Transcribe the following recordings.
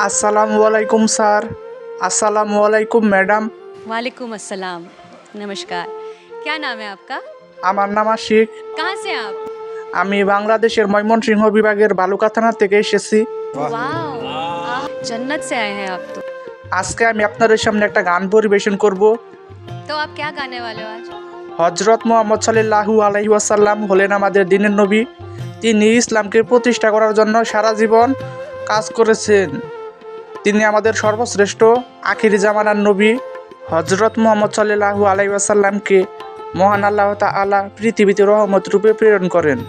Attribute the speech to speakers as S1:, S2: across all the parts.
S1: আসসালামু আলাইকুম স্যার আসসালামু আলাইকুম ম্যাডাম
S2: वालेकुम अस्सलाम नमस्कार क्या नाम है आपका
S1: আমার নাম আশিক
S2: कहाँ से हैं आप
S1: আমি বাংলাদেশের ময়মনসিংহ বিভাগের বালুকা থানা থেকে এসেছি
S2: वाह आप जन्नत से आए हैं आप तो
S1: আজকে আমি আপনাদের সামনে একটা গান পরিবেশন করব
S2: तो आप क्या गाने वाले हो आज
S1: হজরত মোহাম্মদ সাল্লাহু আলহিউসাল্লাম হলেন আমাদের দিনের নবী তিনি ইসলামকে প্রতিষ্ঠা করার জন্য সারা জীবন কাজ করেছেন তিনি আমাদের সর্বশ্রেষ্ঠ আখির জামানার নবী হজরত মোহাম্মদ সাল্লাহ আলাইসাল্লামকে মহান আল্লাহ তালা পৃথিবীতে রহমত রূপে প্রেরণ করেন।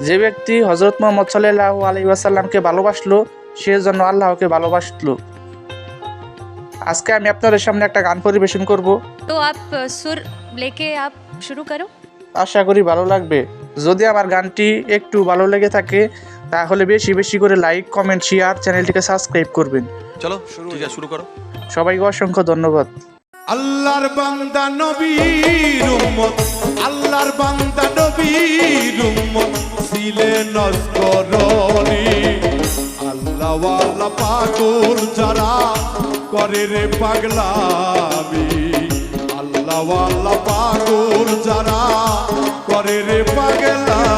S1: যে ব্যক্তি হজরত মোহাম্মদ সাল্লাহ আলাইসাল্লামকে ভালোবাসলো সে জন্য আল্লাহকে ভালোবাসলো। আজকে আমি আপনাদের সামনে একটা গান পরিবেশন করব।
S2: তো আপ সুর আপ শুরু করো।
S1: আশা করি ভালো লাগবে। যদি আমার গানটি একটু ভালো লেগে থাকে তাহলে বেশি বেশি করে লাইক কমেন্ট শেয়ার চ্যানেলটিকে সাবস্ক্রাইব করবেন।
S3: চলো আছে শুরু করো।
S1: সবাইকে অসংখ্য ধন্যবাদ।
S4: আল্লাহর বান্দা নবীর উম্মত আল্লাহর বান্দা নবীর উম্মত ছিলেন নস্করণী আল্লাহ ওয়ালা পাগল যারা করে রে পাগলামি। আল্লাহ ওয়ালা পাগল যারা করে রে পাগলামি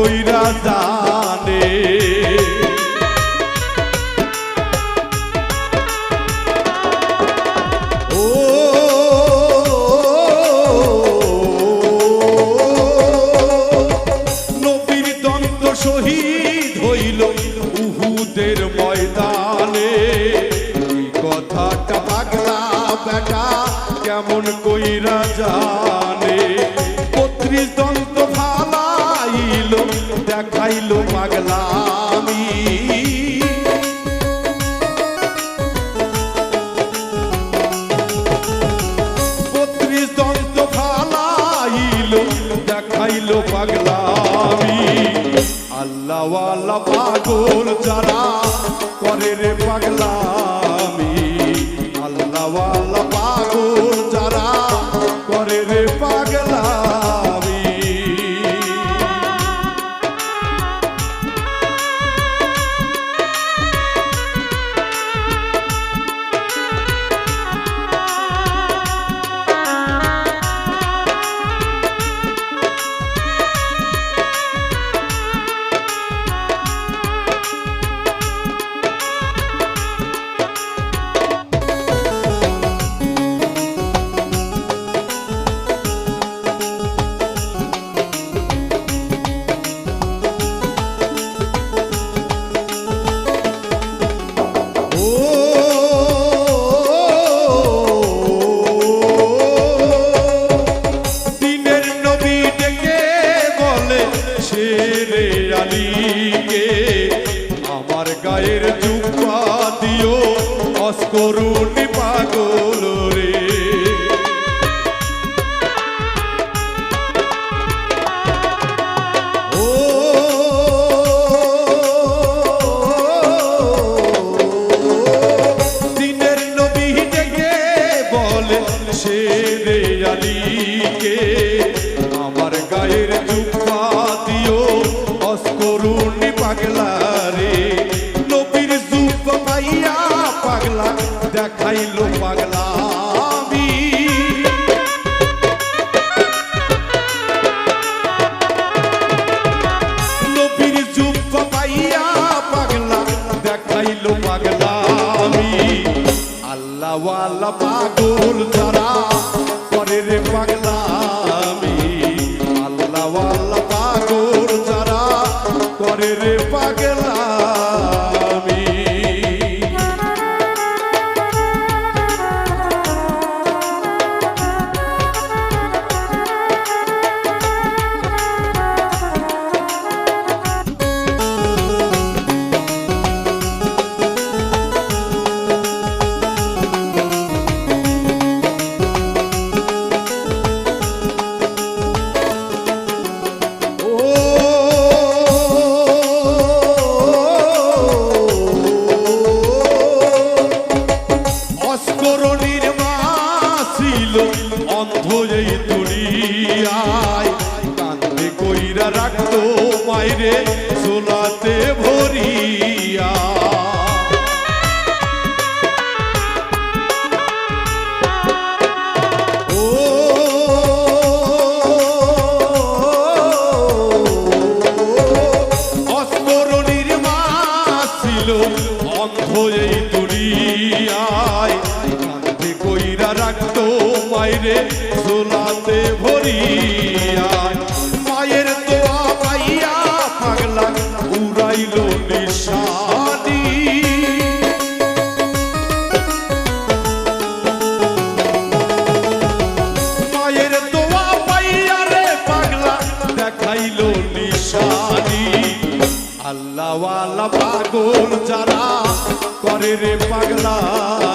S4: কইরা জানে অস্করুনি পাগল রে। বলে শেরে আলীকে আমার গায়ের দেখাইলো পাগলা পাইয়া পাগলা আমি আল্লাহওয়ালা আল্লাহ ওয়ালা পাগল যারা রে সোনাতে ভরিয়া। অন্ধ এই দুনিয়ায়। কান্তি কইরা রাখতো বাইরে সোলাতে ভরিয়া। আল্লাহওয়ালা পাগল যারা করে রে পাগলামি